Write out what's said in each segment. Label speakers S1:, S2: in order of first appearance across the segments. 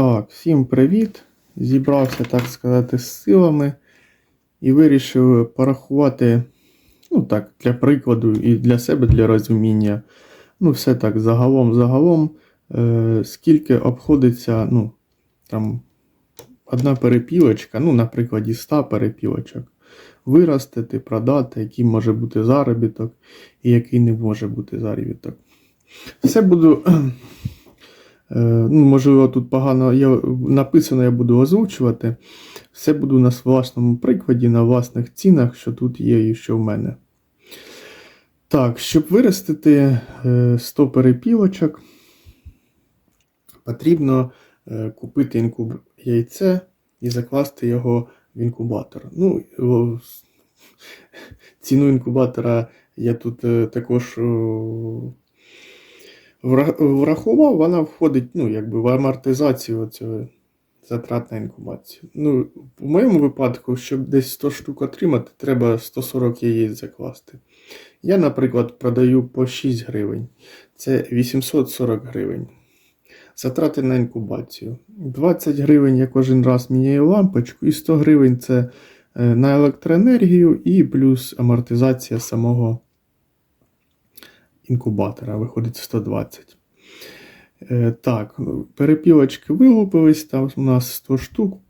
S1: Так, всім привіт. Зібрався, так сказати, з силами і вирішив порахувати, ну так, для прикладу і для себе, для розуміння. Ну, все так, загалом, загалом, е, скільки обходиться, ну, там, одна перепілочка, ну, на прикладі 100 перепілочок, виростити, продати, який може бути заробіток і який не може бути заробіток. Все буду. Е, Ну, можливо, тут погано я, написано, я буду озвучувати. Все буду на власному прикладі, на власних цінах, що тут є і що в мене. Так, щоб виростити е, 100 перепілочок, потрібно е, купити інкуб... яйце і закласти його в інкубатор. Ну, ціну інкубатора я тут е, також врахував, вона входить ну, якби в амортизацію цього затрат на інкубацію. Ну, в моєму випадку, щоб десь 100 штук отримати, треба 140 яєць закласти. Я, наприклад, продаю по 6 гривень. Це 840 гривень. Затрати на інкубацію. 20 гривень я кожен раз міняю лампочку, і 100 гривень це е, на електроенергію і плюс амортизація самого інкубатора. Виходить 120. Е, Так, перепілочки вилупились, там у нас 100 штук.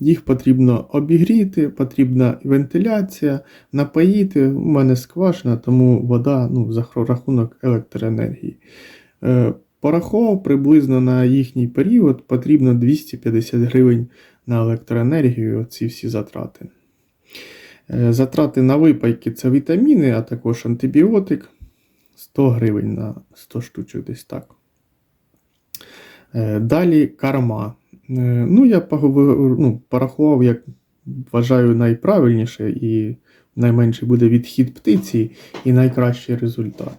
S1: Їх потрібно обігріти, потрібна вентиляція, напоїти. У мене скважина, тому вода ну, за рахунок електроенергії. Е, Порахував приблизно на їхній період потрібно 250 гривень на електроенергію, ці всі затрати. Е, Затрати на випайки це вітаміни, а також антибіотик 100 гривень на 100 штучок десь так. Е, Далі карма. Е, Ну, я поговор- ну, порахував, як вважаю, найправильніше і найменший буде відхід птиці і найкращий результат.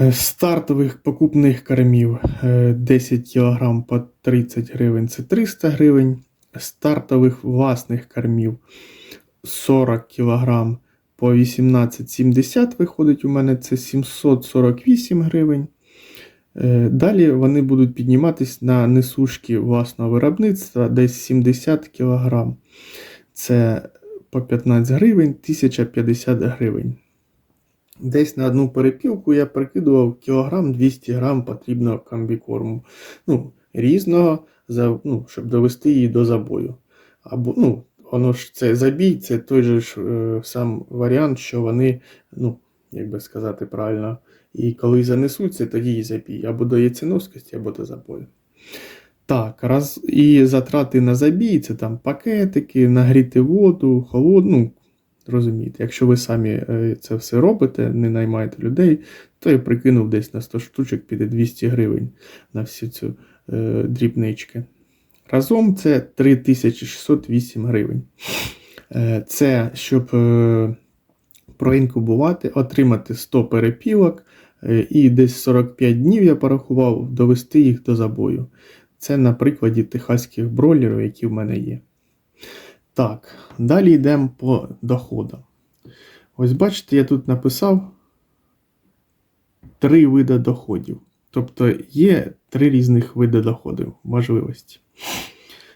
S1: Е, Стартових покупних кормів е, 10 кг по 30 гривень це 300 гривень. Стартових власних кормів 40 кг по 18,70 виходить у мене це 748 гривень. Е, Далі вони будуть підніматись на несушки власного виробництва десь 70 кг. Це по 15 гривень, 1050 гривень. Десь на одну перепілку я прикидував кілограм 200 грам потрібно комбікорму. Ну, різного, ну, щоб довести її до забою. Або, ну, воно ж це забій, це той же ж е, сам варіант, що вони, ну, як би сказати правильно, і коли занесуться, тоді і забій. Або до яйценоскості, або до забою. Так, раз і затрати на забій, це там пакетики, нагріти воду, холодну. Розумієте, якщо ви самі е, це все робите, не наймаєте людей, то я прикинув десь на 100 штучок піде 200 гривень на всю цю е, дрібнички. Разом це 3608 гривень. Е, Це щоб е, проінкубувати, отримати 100 перепілок е, і десь 45 днів я порахував, довести їх до забою. Це на прикладі техаських бройлерів, які в мене є. Так, далі йдемо по доходам. Ось бачите, я тут написав три види доходів. Тобто є три різних види доходів, можливості.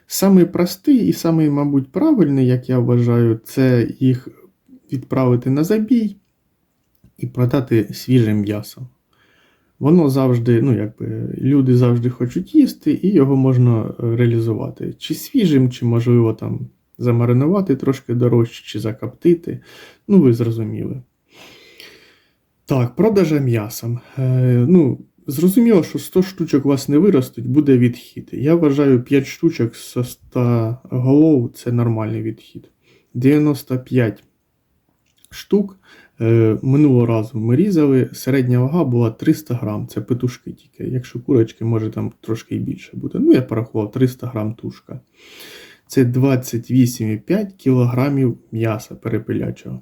S1: Самий простий і самий, мабуть, правильний, як я вважаю, це їх відправити на забій і продати свіжим м'ясом. Воно завжди, ну якби люди завжди хочуть їсти, і його можна е, реалізувати. Чи свіжим, чи, можливо, там замаринувати трошки дорожче, чи закоптити. Ну, ви зрозуміли. Так, продажа м'ясом. Е, ну, зрозуміло, що 100 штучок у вас не виростуть, буде відхід. Я вважаю 5 штучок з 100 голов це нормальний відхід. 95 штук. Е, минулого разу ми різали, середня вага була 300 грам, це петушки тільки. Якщо курочки, може там трошки і більше буде. Ну, я порахував 300 грам тушка. Це 28,5 кілограмів м'яса перепилячого.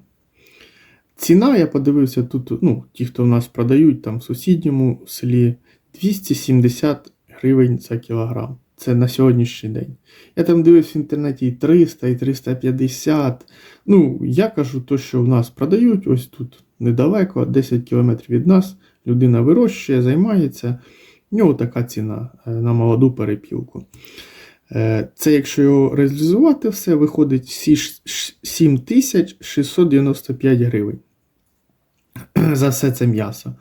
S1: Ціна, я подивився тут, ну, ті, хто в нас продають там в сусідньому селі, 270 гривень за кілограм. Це на сьогоднішній день. Я там дивився в інтернеті і 300, і 350. Ну, я кажу, то, що в нас продають, ось тут недалеко, 10 км від нас. Людина вирощує, займається. В нього така ціна е, на молоду перепілку. Е, Це якщо його реалізувати все, виходить всі ш- ш- 7695 гривень. За все це м'ясо.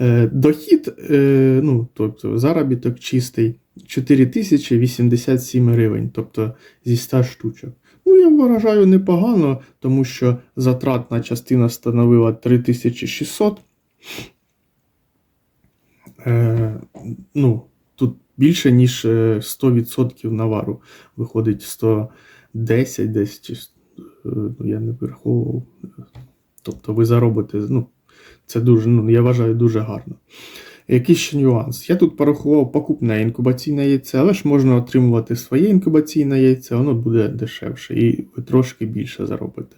S1: Е, Дохід, е, ну, тобто заробіток чистий 4087 гривень, тобто зі 100 штучок. Ну, я вважаю непогано, тому що затратна частина становила 3600. Е, ну, тут більше, ніж е, 100% навару. Виходить 110 десь, е, ну, я не вираховував. Тобто ви заробите, ну, це дуже, ну, я вважаю, дуже гарно. Який ще нюанс? Я тут порахував покупне інкубаційне яйце, але ж можна отримувати своє інкубаційне яйце, воно буде дешевше і ви трошки більше заробите.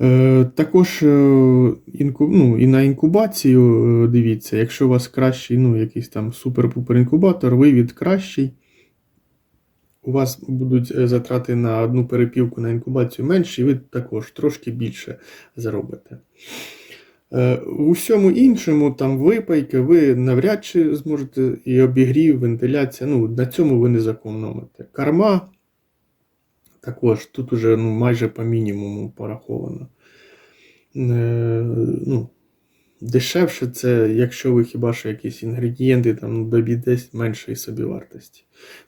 S1: Е, також е, інку, ну, і на інкубацію е, дивіться, якщо у вас кращий, ну, якийсь там супер-пупер інкубатор, вивід кращий. У вас будуть е, затрати на одну перепілку на інкубацію менші, і ви також трошки більше заробите. Е, У всьому іншому, там випайки, ви навряд чи зможете і обігрів, вентиляція. Ну, на цьому ви не зекономите. Карма також тут уже ну, майже по мінімуму пораховано. Е, ну, дешевше це, якщо ви хіба що якісь інгредієнти там ну, добі десь меншої собівартості.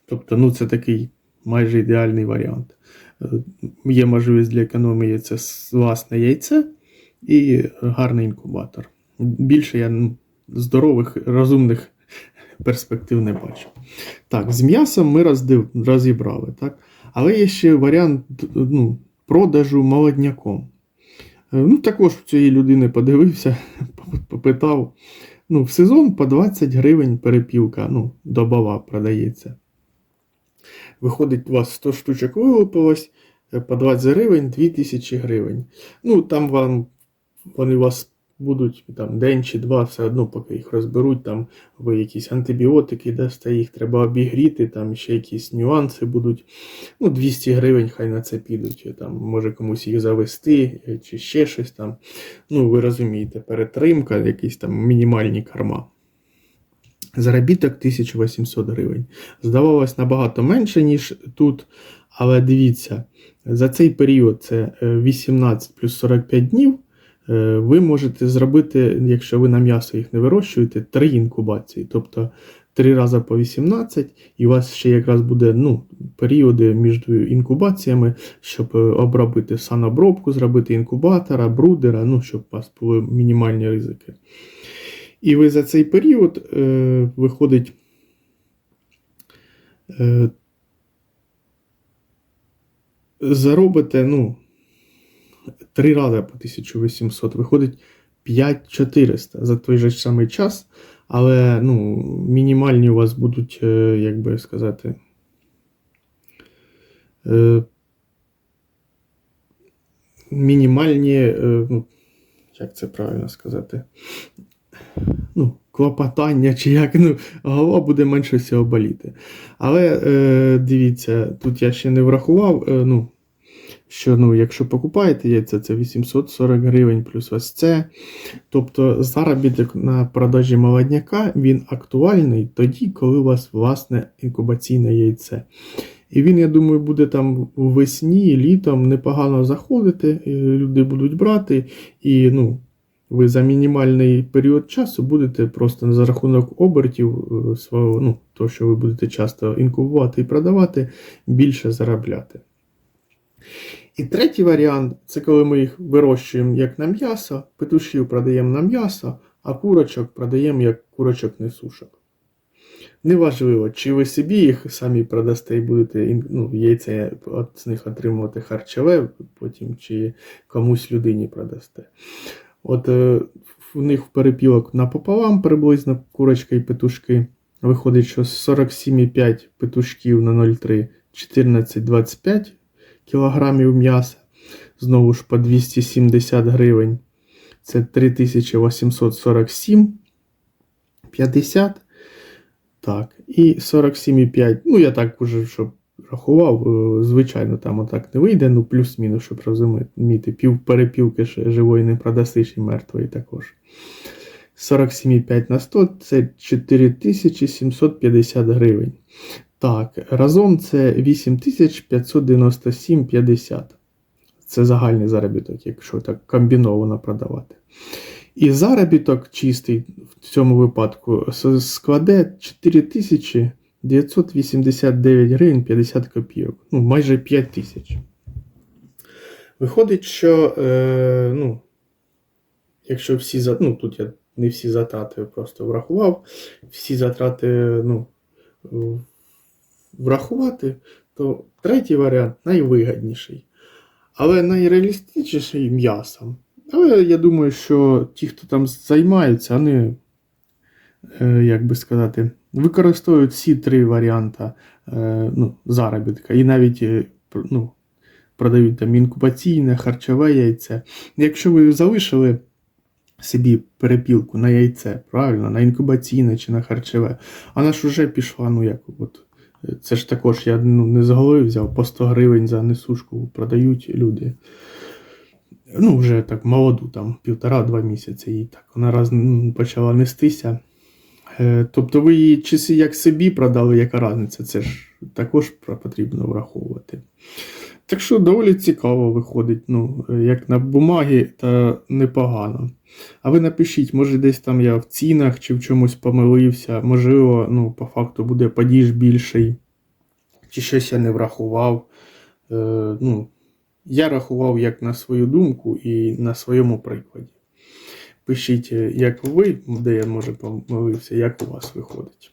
S1: Тобто, ну, це такий майже ідеальний варіант. Е, Є можливість для економії це власне яйце і гарний інкубатор. Більше я здорових, розумних перспектив не бачу. Так, з м'ясом ми роздив, розібрали, так? Але є ще варіант ну, продажу молодняком. Е, Ну, також в цієї людини подивився, попитав. Ну, в сезон по 20 гривень перепілка, ну, добова продається. Виходить, у вас 100 штучок вилупилось, е, по 20 гривень 2000 гривень. Ну, там вам вони у вас будуть там день чи два, все одно, поки їх розберуть, там ви якісь антибіотики дасте, їх треба обігріти, там ще якісь нюанси будуть. Ну, 200 гривень хай на це підуть, там може комусь їх завести, е, чи ще щось там. Ну, ви розумієте, перетримка, якісь там мінімальні карма. Заробіток 1800 гривень. Здавалось набагато менше, ніж тут. Але дивіться, за цей період це е, 18 плюс 45 днів. Е, Ви можете зробити, якщо ви на м'ясо їх не вирощуєте, 3 інкубації. Тобто 3 рази по 18, і у вас ще якраз буде ну, періоди між інкубаціями, щоб е, обробити санобробку, зробити інкубатора, брудера, ну, щоб у вас були мінімальні ризики. І ви за цей період е, виходить. Е, заробите, ну, три рази по 1800, виходить 5400 за той же самий час, але ну, мінімальні у вас будуть, е, як би сказати, е, мінімальні, е, ну, як це правильно сказати? ну, клопотання, чи як ну, голова буде менше всього боліти. Але е, дивіться, тут я ще не врахував, е, ну, що ну, якщо покупаєте яйця, це 840 гривень плюс ось це. Тобто заробіток на продажі молодняка він актуальний тоді, коли у вас власне інкубаційне яйце. І він, я думаю, буде там весні, літом непогано заходити, люди будуть брати. І ну, ви за мінімальний період часу будете просто за рахунок обертів е, свого, ну, то, що ви будете часто інкубувати і продавати, більше заробляти. І третій варіант це коли ми їх вирощуємо як на м'ясо, петушків продаємо на м'ясо, а курочок продаємо як курочок несушок. Неважливо, чи ви собі їх самі продасте і будете ну, яйця з них отримувати харчове, потім чи комусь людині продасте. От е, в них перепілок напополам приблизно курочка і петушки. Виходить, що 47,5 петушків на 0,3 14-25 кілограмів м'яса. Знову ж по 270 гривень. Це 3847. 50. Так. І 47,5. Ну, я так уже, щоб рахував, е, звичайно, там отак не вийде, ну плюс-мінус, щоб розуміти. Пів перепілки ще живої не продасиш і мертвої також. 47,5 на 100 це 4750 гривень. Так, разом це 8597,50. Це загальний заробіток, якщо так комбіновано продавати. І заробіток чистий в цьому випадку складе 4989 гривень 50 копійок. Ну, майже 5 тисяч. Виходить, що е, ну, якщо всі ну, тут я не всі затрати просто врахував, всі затрати ну, врахувати, то третій варіант найвигідніший. Але найреалістичніший м'ясом. Але я думаю, що ті, хто там займаються, вони, е, як би сказати, використовують всі три варіанти е, ну, заробітка. І навіть е, ну, продають там інкубаційне, харчове яйце. Якщо ви залишили собі перепілку на яйце, правильно, на інкубаційне чи на харчове, вона ж вже пішла, ну як от. Це ж також я ну, не з голови взяв, по 100 гривень за несушку продають люди. Ну, вже так молоду, там півтора-два місяці їй так. Вона раз почала нестися. Е, Тобто ви її чи як собі продали, яка різниця, це ж також потрібно враховувати. Так що доволі цікаво виходить, ну, як на бумагі, та непогано. А ви напишіть, може десь там я в цінах чи в чомусь помилився, можливо, ну, по факту буде падіж більший, чи щось я не врахував. Е, ну, я рахував як на свою думку і на своєму прикладі. Пишіть, е, як ви, де я може помилився, як у вас виходить.